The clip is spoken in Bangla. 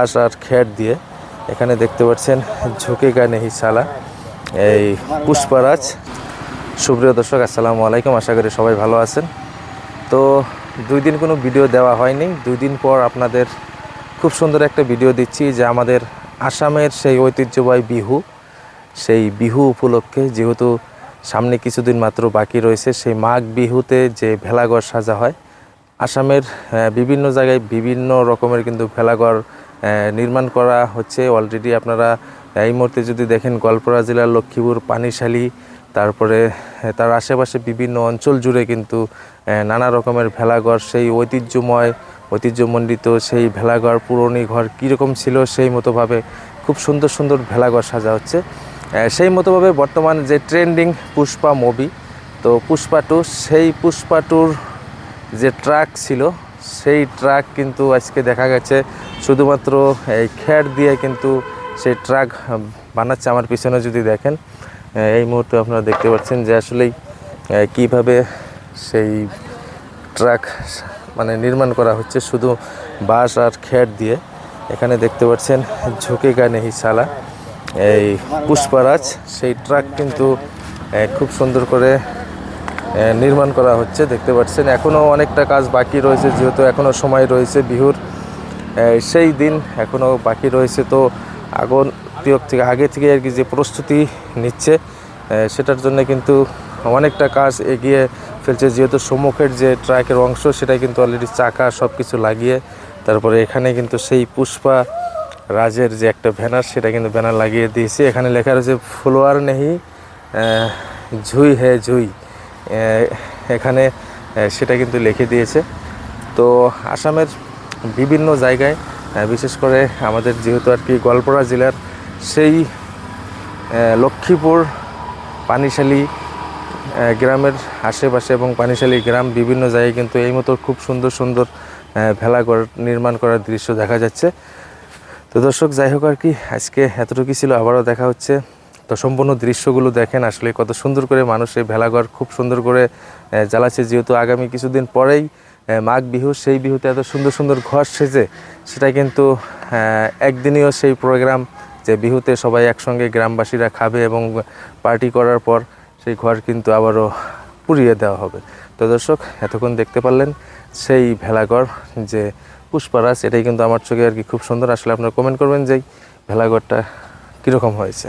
আশ আর খ্যাট দিয়ে এখানে দেখতে পাচ্ছেন ঝুঁকে গা নেহি সালা এই পুষ্পারাজ। সুপ্রিয় দর্শক, আসসালামু আলাইকুম। আশা করি সবাই ভালো আছেন। তো দুই দিন কোনো ভিডিও দেওয়া হয়নি। দুই দিন পর আপনাদের খুব সুন্দর একটা ভিডিও দিচ্ছি যে আমাদের আসামের সেই ঐতিহ্যবাহী বিহু, সেই বিহু উপলক্ষে যেহেতু সামনে কিছুদিন মাত্র বাকি রয়েছে, সেই মাঘ বিহুতে যে ভেলাঘর সাজা হয়, আসামের বিভিন্ন জায়গায় বিভিন্ন রকমের কিন্তু ভেলাঘর নির্মাণ করা হচ্ছে। অলরেডি আপনারা এই মুহূর্তে যদি দেখেন গোয়ালপাড়া জেলার লক্ষ্মীপুর, পানিশালী, তারপরে তার আশেপাশে বিভিন্ন অঞ্চল জুড়ে কিন্তু নানা রকমের ভেলাঘর, সেই ঐতিহ্যময়, ঐতিহ্যমণ্ডিত সেই ভেলাঘর, পুরনো ঘর কীরকম ছিল সেই মতোভাবে খুব সুন্দর সুন্দর ভেলাঘর সাজা হচ্ছে। সেই মতোভাবে বর্তমান যে ট্রেন্ডিং পুষ্পা মুভি, তো পুষ্পা টু, সেই পুষ্পা টুর যে ট্রাক ছিল সেই ট্রাক কিন্তু আজকে দেখা গেছে। শুধুমাত্র এই খের দিয়ে কিন্তু সেই ট্রাক বানাচ্ছে। আমার পিছনে যদি দেখেন এই মুহূর্তে আপনারা দেখতে পাচ্ছেন যে আসলেই কীভাবে সেই ট্রাক মানে নির্মাণ করা হচ্ছে শুধু বাঁশ আর খের দিয়ে। এখানে দেখতে পাচ্ছেন ঝুঁকে গা নেহি সালা এই পুষ্পারাজ, সেই ট্রাক কিন্তু খুব সুন্দর করে নির্মাণ করা হচ্ছে, দেখতে পাচ্ছেন। এখনও অনেকটা কাজ বাকি রয়েছে, যেহেতু এখনও সময় রয়েছে বিহুর। সেই দিন এখনও বাকি রয়েছে। তো আগুন থেকে, আগে থেকে আর কি যে প্রস্তুতি নিচ্ছে সেটার জন্য কিন্তু অনেকটা কাজ এগিয়ে ফেলছে। যেহেতু সম্মুখের যে ট্রাকের অংশ সেটা কিন্তু অলরেডি চাকা সব কিছু লাগিয়ে, তারপরে এখানে কিন্তু সেই পুষ্পা রাজের যে একটা ব্যানার, সেটা কিন্তু ব্যানার লাগিয়ে দিয়েছে। এখানে লেখা রয়েছে ফ্লোয়ার নেহি ঝুই হে ঝুই। এখানে সেটা কিন্তু লিখে দিয়েছে। তো আসামের বিভিন্ন জায়গায় বিশেষ করে আমাদের যেহেতু আর কি গোয়ালপাড়া জেলার সেই লক্ষ্মীপুর, পানিশালী গ্রামের আশেপাশে এবং পানিশালী গ্রাম বিভিন্ন জায়গায় কিন্তু এই মতো খুব সুন্দর সুন্দর ভেলাঘর নির্মাণ করার দৃশ্য দেখা যাচ্ছে। তো দর্শক, যাই হোক আর কি, আজকে এতটুকু ছিল। আবারও দেখা হচ্ছে। তো সম্পূর্ণ দৃশ্যগুলো দেখেন, আসলে কত সুন্দর করে মানুষ এই ভেলাঘর খুব সুন্দর করে জ্বালাচ্ছে। যেহেতু আগামী কিছুদিন পরেই মাঘ বিহু, সেই বিহুতে এত সুন্দর সুন্দর ঘর সেজে, সেটা কিন্তু একদিনীয় সেই প্রোগ্রাম যে বিহুতে সবাই একসঙ্গে গ্রামবাসীরা খাবে এবং পার্টি করার পর সেই ঘর কিন্তু আবারও পুড়িয়ে দেওয়া হবে। তো দর্শক, এতক্ষণ দেখতে পারলেন সেই ভেলাঘর যে পুষ্পারাজ এটাই কিন্তু আমার চোখে আর কি খুব সুন্দর। আসলে আপনারা কমেন্ট করবেন যে ভেলাঘরটা কীরকম হয়েছে।